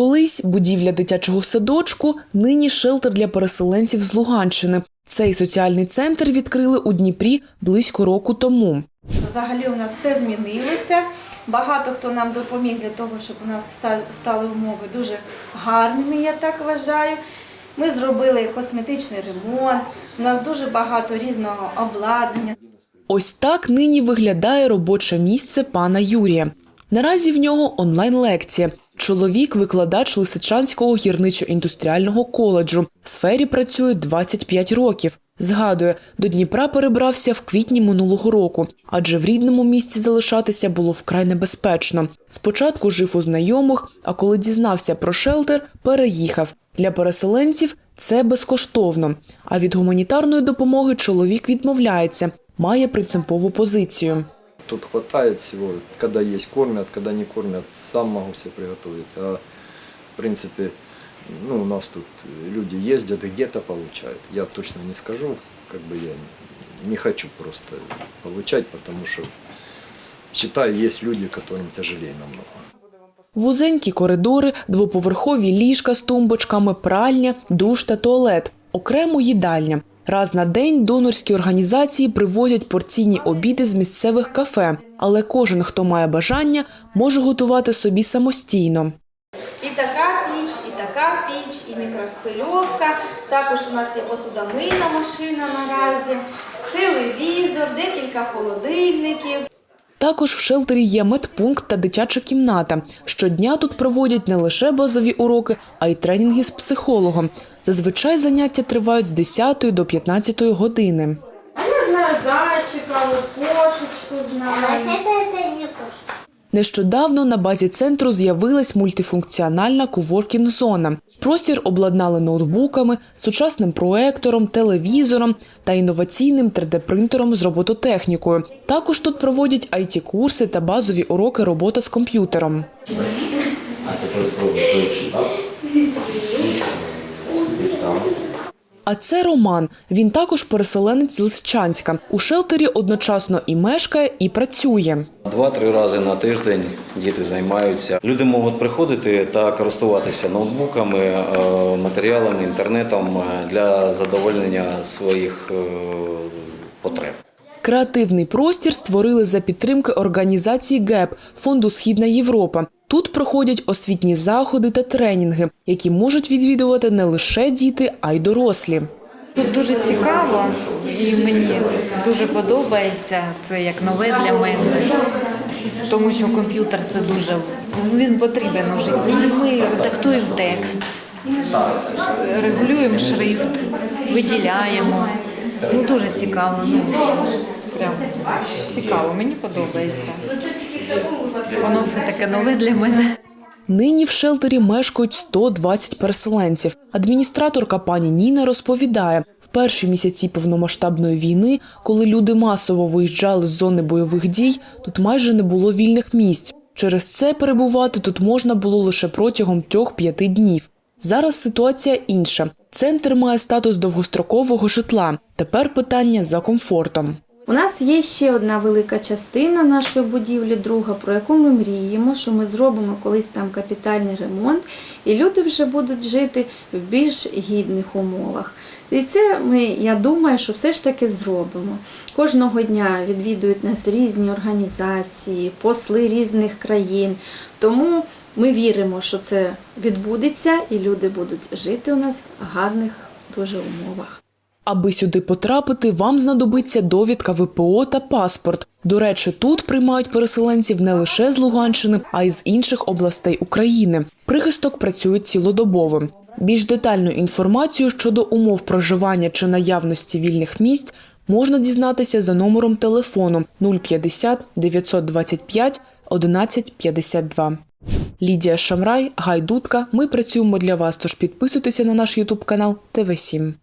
Колись будівля дитячого садочку, нині шелтер для переселенців з Луганщини. Цей соціальний центр відкрили у Дніпрі близько року тому. Взагалі у нас все змінилося. Багато хто нам допоміг для того, щоб у нас стали умови дуже гарними, я так вважаю. Ми зробили косметичний ремонт, у нас дуже багато різного обладнання. Ось так нині виглядає робоче місце пана Юрія. Наразі в нього онлайн-лекція. Чоловік викладач Лисичанського гірничо-індустріального коледжу. В сфері працює 25 років. Згадує, до Дніпра перебрався в квітні минулого року, адже в рідному місті залишатися було вкрай небезпечно. Спочатку жив у знайомих, а коли дізнався про шелтер, переїхав. Для переселенців це безкоштовно. А від гуманітарної допомоги чоловік відмовляється, має принципову позицію. Тут хватает всего, когда есть кормят, когда не кормят, сам могу себе приготовить. А в принципе, ну, у нас тут люди ездят и где-то получают. Я точно не скажу, как бы я не хочу просто получать, потому что считаю, есть люди, которым тяжелее намного. Вузенькі коридори, двоповерхові ліжка з тумбочками, пральня, душ та туалет, окремо їдальня. Раз на день донорські організації привозять порційні обіди з місцевих кафе, але кожен, хто має бажання, може готувати собі самостійно. І така піч, і така піч, і мікрохвильовка. Також у нас є посудомийна машина наразі, телевізор, декілька холодильників. Також в шелтері є медпункт та дитяча кімната. Щодня тут проводять не лише базові уроки, а й тренінги з психологом. Зазвичай заняття тривають з 10 до 15 години. Я знаю датчика, кошечку знаю. Нещодавно на базі центру з'явилась мультифункціональна коворкінг-зона. Простір обладнали ноутбуками, сучасним проектором, телевізором та інноваційним 3D-принтером з робототехнікою. Також тут проводять IT-курси та базові уроки робота з комп'ютером. А тепер спробуй. А це Роман. Він також переселенець з Лисичанська. У шелтері одночасно і мешкає, і працює. Два-три рази на тиждень діти займаються. Люди можуть приходити та користуватися ноутбуками, е, матеріалами, інтернетом е, для задовольнення своїх е, потреб. Креативний простір створили за підтримки організації ГЕП фонду Східна Європа. Тут проходять освітні заходи та тренінги, які можуть відвідувати не лише діти, а й дорослі. Тут дуже цікаво і мені дуже подобається. Це як нове для мене, тому що комп'ютер це дуже він потрібен у житті. Ми редактуємо текст, регулюємо шрифт, виділяємо. Ну дуже цікаво. Ну прям цікаво, мені подобається. Воно все таке нове для мене. Нині в шелтері мешкають 120 переселенців. Адміністраторка пані Ніна розповідає, в перші місяці повномасштабної війни, коли люди масово виїжджали з зони бойових дій, тут майже не було вільних місць. Через це перебувати тут можна було лише протягом 3-5 днів. Зараз ситуація інша. Центр має статус довгострокового житла. Тепер питання за комфортом. У нас є ще одна велика частина нашої будівлі, друга, про яку ми мріємо, що ми зробимо колись там капітальний ремонт, і люди вже будуть жити в більш гідних умовах. І це ми, я думаю, що все ж таки зробимо. Кожного дня відвідують нас різні організації, посли різних країн. Тому ми віримо, що це відбудеться, і люди будуть жити у нас в гарних дуже умовах. Аби сюди потрапити, вам знадобиться довідка ВПО та паспорт. До речі, тут приймають переселенців не лише з Луганщини, а й з інших областей України. Прихисток працює цілодобово. Більш детальну інформацію щодо умов проживання чи наявності вільних місць можна дізнатися за номером телефону 050 925 11 52. Лідія Шамрай, Гай Дудка. Ми працюємо для вас. Тож підписуйтеся на наш Ютуб канал ТВ 7